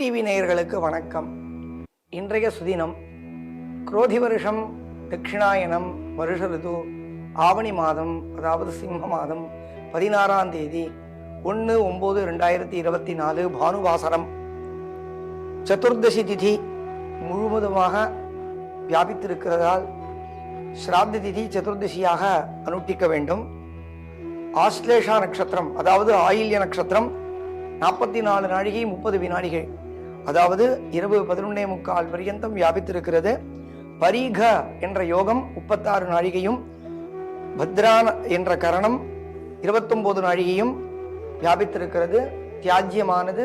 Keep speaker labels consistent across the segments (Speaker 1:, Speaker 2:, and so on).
Speaker 1: TV நேயர்களுக்கு வணக்கம். இன்றைய சுதினம் குரோதி வருஷம் தட்சிணாயனம் வருஷ ரிது ஆவணி மாதம் அதாவது சிம்ம மாதம் பதினாறாம் தேதி ஒன்று ஒம்பது ரெண்டாயிரத்தி இருபத்தி நாலு பானுவாசரம். சதுர்தசி திதி முழுவதுமாக வியாபித்திருக்கிறதால் ஸ்ராத்த திதி சதுர்தசியாக அனுஷ்டிக்க வேண்டும். ஆஸ்லேஷா நட்சத்திரம் அதாவது ஆயில்ய நட்சத்திரம் நாற்பத்தி நாலு நாழிகை முப்பது வினாடிகள். அதாவது இரவு பதினொன்னே முக்கால் பரியந்தம் வியாபித்திருக்கிறது. பரீக என்ற யோகம் முப்பத்தாறு நாழிகையும் பத்ரா என்ற கரணம் இருபத்தொம்போது நாழிகையும் வியாபித்திருக்கிறது. தியாஜ்யமானது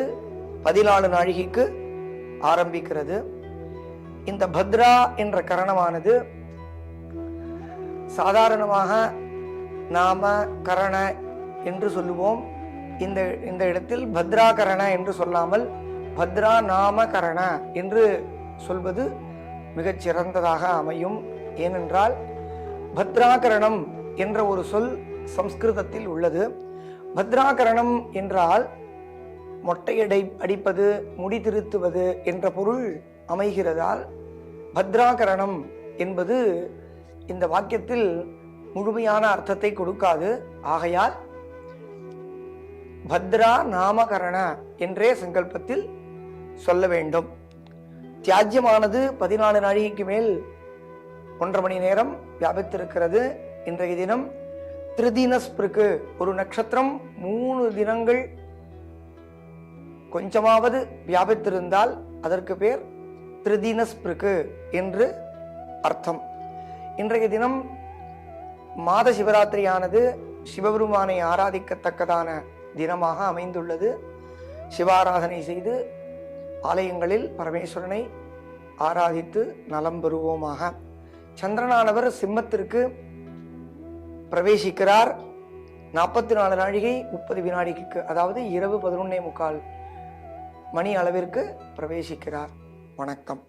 Speaker 1: பதினாலு நாழிகைக்கு ஆரம்பிக்கிறது. இந்த பத்ரா என்ற கரணமானது சாதாரணமாக நாம கரண என்று சொல்லுவோம். இந்த இந்த இடத்தில் பத்ராகரண என்று சொல்லாமல் பத்ரா நாமகரண என்று சொல்வது மிகச் சிறந்ததாக அமையும். ஏனென்றால் பத்ராகரணம் என்ற ஒரு சொல் சம்ஸ்கிருதத்தில் உள்ளது. பத்ராகரணம் என்றால் மொட்டையடை அடிப்பது முடி திருத்துவது என்ற பொருள் அமைகிறதால் பத்ராகரணம் என்பது இந்த வாக்கியத்தில் முழுமையான அர்த்தத்தை கொடுக்காது. ஆகையால் பத்ரா நாமகரண என்றே சங்கல்பத்தில் சொல்ல வேண்டும். தியாஜ்யமானது பதினாலு நாழிகைக்கு மேல் ஒன்றரை மணி நேரம் வியாபித்திருக்கிறது. இன்றைய தினம் திருதினஸ்பிருக்கு ஒரு நட்சத்திரம் மூணு தினங்கள் கொஞ்சமாவது வியாபித்திருந்தால் அதற்கு பேர் திருதினஸ்பிருக்கு என்று அர்த்தம். இன்றைய தினம் மாத சிவராத்திரியானது சிவபெருமானை ஆராதிக்கத்தக்கதான தினமாக அமைந்துள்ளது. சிவாராதனை செய்து ஆலயங்களில் பரமேஸ்வரனை ஆராதித்து நலம் பெறுவோமாக. சந்திரனானவர் சிம்மத்திற்கு பிரவேசிக்கிறார். நாற்பத்தி நாலு நாழிகை முப்பது வினாடிக்கு அதாவது இரவு பதினொன்னே முக்கால் மணி அளவிற்கு பிரவேசிக்கிறார். வணக்கம்.